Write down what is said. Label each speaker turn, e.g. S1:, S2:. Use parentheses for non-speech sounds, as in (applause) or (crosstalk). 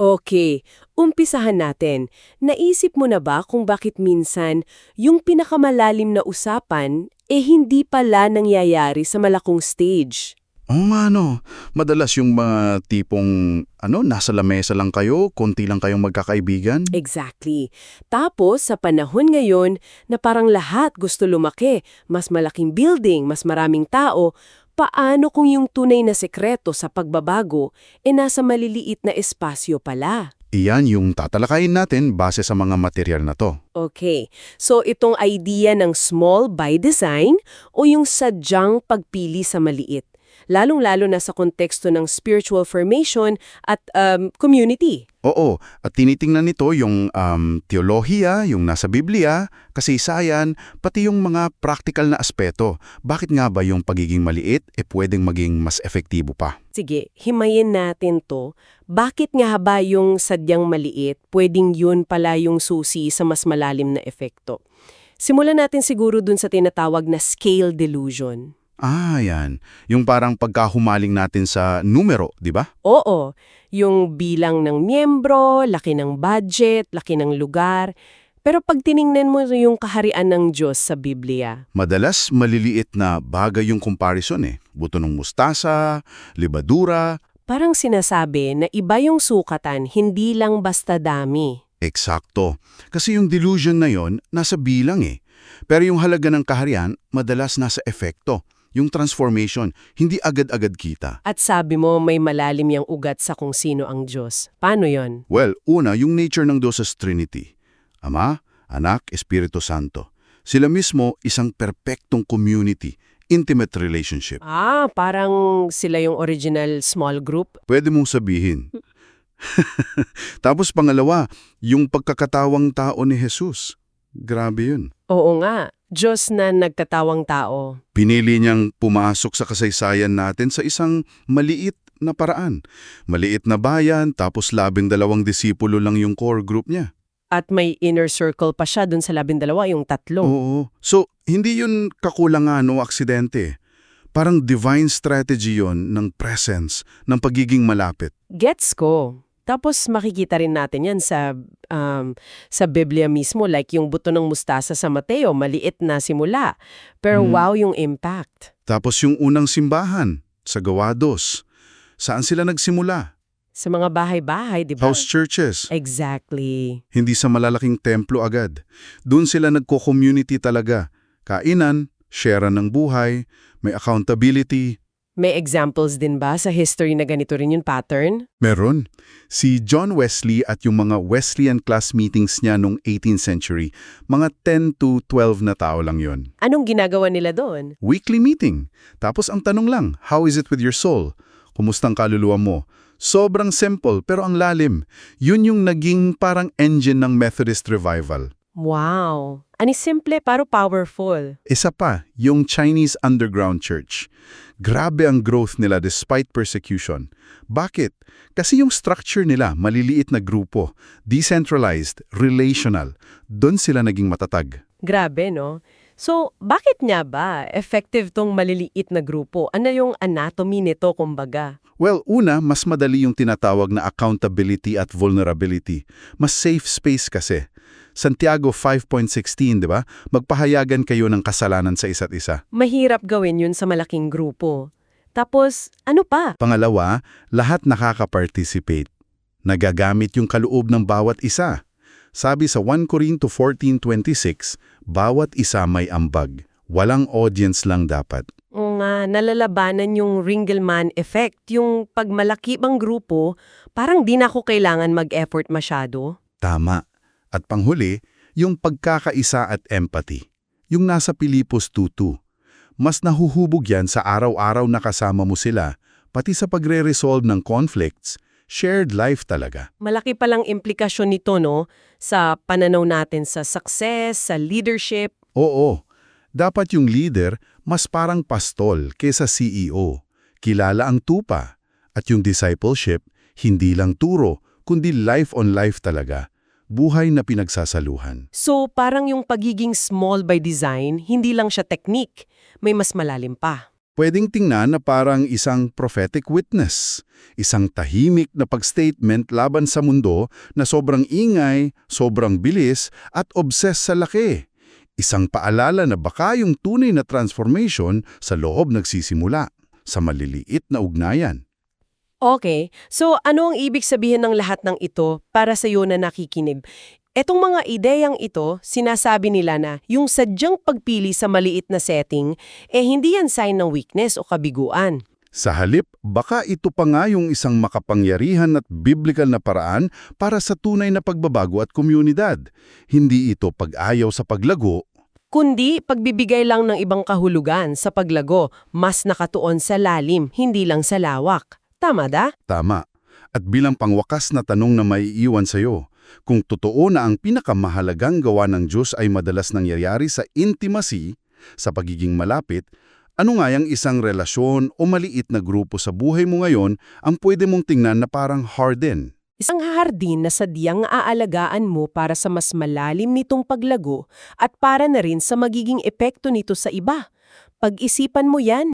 S1: Okay, umpisahan natin. Naisip mo na ba kung bakit minsan yung pinakamalalim na usapan eh hindi pala nangyayari sa malakong stage?
S2: Oo nga no, madalas yung mga tipong ano, nasa lamesa lang kayo, konti lang kayong magkakaibigan.
S1: Exactly. Tapos, sa panahon ngayon na parang lahat gusto lumaki, mas malaking building, mas maraming tao, paano kung yung tunay na sekreto sa pagbabago e nasa maliliit na espasyo pala?
S2: Iyan yung tatalakayin natin base sa mga material na to.
S1: Okay, so itong idea ng small by design o yung sadyang pagpili sa maliit, lalong-lalo na sa konteksto ng spiritual formation at um, community.
S2: Oo, at tinitingnan nito yung um, teolohiya, yung nasa Biblia, kasaysayan, pati yung mga practical na aspeto. Bakit nga ba yung pagiging maliit e pwedeng maging mas efektibo pa?
S1: Sige, himayin natin to. Bakit nga ba yung sadyang maliit, pwedeng yun pala yung susi sa mas malalim na efekto? Simulan natin siguro dun sa tinatawag na scale delusion.
S2: Ah, yan. Yung parang pagkahumaling natin sa numero, di ba?
S1: Oo, yung bilang ng miyembro, laki ng budget, laki ng lugar. Pero pag tiningnan mo yung kaharian ng Diyos sa Biblia,
S2: Madalas maliliit na bagay yung comparison eh. Buto ng mustasa, libadura,
S1: parang sinasabi na iba yung sukatan, hindi lang basta dami.
S2: Eksakto. Kasi yung delusion na yon nasa bilang eh. Pero yung halaga ng kaharian, madalas nasa efekto. Yung transformation, hindi agad-agad kita.
S1: At sabi mo may malalim yung ugat sa kung sino ang Diyos. Paano yon?
S2: Well, una, yung nature ng Diyos sa Trinity. Ama, Anak, Espiritu Santo. Sila mismo isang perpektong community, intimate relationship.
S1: Ah, parang sila yung original small group.
S2: Pwede mong sabihin. (laughs) Tapos pangalawa, yung pagkakatawang tao ni Jesus. Grabe yun.
S1: Oo nga, Diyos na nagtatawang tao.
S2: Pinili niyang pumasok sa kasaysayan natin sa isang maliit na paraan. Maliit na bayan, tapos labing dalawang disipulo lang yung core group niya.
S1: At may inner circle pa siya dun sa labindalawa, yung tatlo.
S2: Oo. So, hindi yun kakulangan o aksidente. Parang divine strategy yon ng presence, ng pagiging malapit.
S1: Gets ko. Tapos makikita rin natin yan sa, um, sa Biblia mismo, like yung buto ng mustasa sa Mateo, maliit na simula. Pero
S2: Mhm.
S1: wow yung impact.
S2: Tapos yung unang simbahan, sa Gawa 2. Saan sila nagsimula?
S1: Sa mga bahay-bahay, di ba?
S2: House churches.
S1: Exactly.
S2: Hindi sa malalaking templo agad. Doon sila nagko-community talaga. Kainan, share ng buhay, may accountability.
S1: May examples din ba sa history na ganito rin yung pattern?
S2: Meron. Si John Wesley at yung mga Wesleyan class meetings niya noong 18th century, mga 10 to 12 na tao lang yon.
S1: Anong ginagawa nila doon?
S2: Weekly meeting. Tapos ang tanong lang, how is it with your soul? Kumustang kaluluwa mo? Sobrang simple pero ang lalim. Yun yung naging parang engine ng Methodist revival.
S1: Wow. Ani simple pero powerful.
S2: Isa pa, yung Chinese Underground Church. Grabe ang growth nila despite persecution. Bakit? Kasi yung structure nila, maliliit na grupo, decentralized, relational. Doon sila naging matatag.
S1: Grabe, no? So, bakit nga ba effective tong maliliit na grupo? Ano yung anatomy nito, kumbaga?
S2: Well, una, mas madali yung tinatawag na accountability at vulnerability. Mas safe space kasi. Santiago 5.16, di ba? Magpahayagan kayo ng kasalanan sa isa't isa.
S1: Mahirap gawin yun sa malaking grupo. Tapos, ano pa?
S2: Pangalawa, lahat nakaka-participate. Nagagamit yung kaloob ng bawat isa. Sabi sa 1 Corinto 14.26, bawat isa may ambag. Walang audience lang dapat.
S1: O nga, nalalabanan yung Ringelmann effect. Yung pagmalaki bang grupo, parang di na ako kailangan mag-effort masyado.
S2: Tama. At panghuli, yung pagkakaisa at empathy. Yung nasa Pilipos 2.2. Mas nahuhubog yan sa araw-araw na kasama mo sila, pati sa pagre-resolve ng conflicts, shared life talaga.
S1: Malaki palang implikasyon nito, no? Sa pananaw natin sa success, sa leadership.
S2: Oo, dapat yung leader mas parang pastol kesa CEO. Kilala ang tupa. At yung discipleship, hindi lang turo, kundi life on life talaga. Buhay na pinagsasaluhan.
S1: So, parang yung pagiging small by design, hindi lang siya technique. May mas malalim pa.
S2: Pwedeng tingnan na parang isang prophetic witness, isang tahimik na pag-statement laban sa mundo na sobrang ingay, sobrang bilis at obsessed sa laki. Isang paalala na baka yung tunay na transformation sa loob nagsisimula, sa maliliit na ugnayan.
S1: Okay, so ano ang ibig sabihin ng lahat ng ito para sa iyo na nakikinig? Etong mga ideyang ito, sinasabi nila na yung sadyang pagpili sa maliit na setting, eh hindi yan sign ng weakness o kabiguan.
S2: Sa halip, baka ito pa nga yung isang makapangyarihan at biblical na paraan para sa tunay na pagbabago at komunidad. Hindi ito pag-ayaw sa paglago,
S1: Kundi pagbibigay lang ng ibang kahulugan sa paglago, mas nakatuon sa lalim, hindi lang sa lawak. Tama da?
S2: Tama. At bilang pangwakas na tanong na maiiwan sa'yo, kung totoo na ang pinakamahalagang gawa ng Diyos ay madalas nangyayari sa intimacy, sa pagiging malapit, ano nga yung isang relasyon o maliit na grupo sa buhay mo ngayon ang pwede mong tingnan na parang harden?
S1: Isang hardin na sadyang aalagaan mo para sa mas malalim nitong paglago at para na rin sa magiging epekto nito sa iba. Pag-isipan mo yan.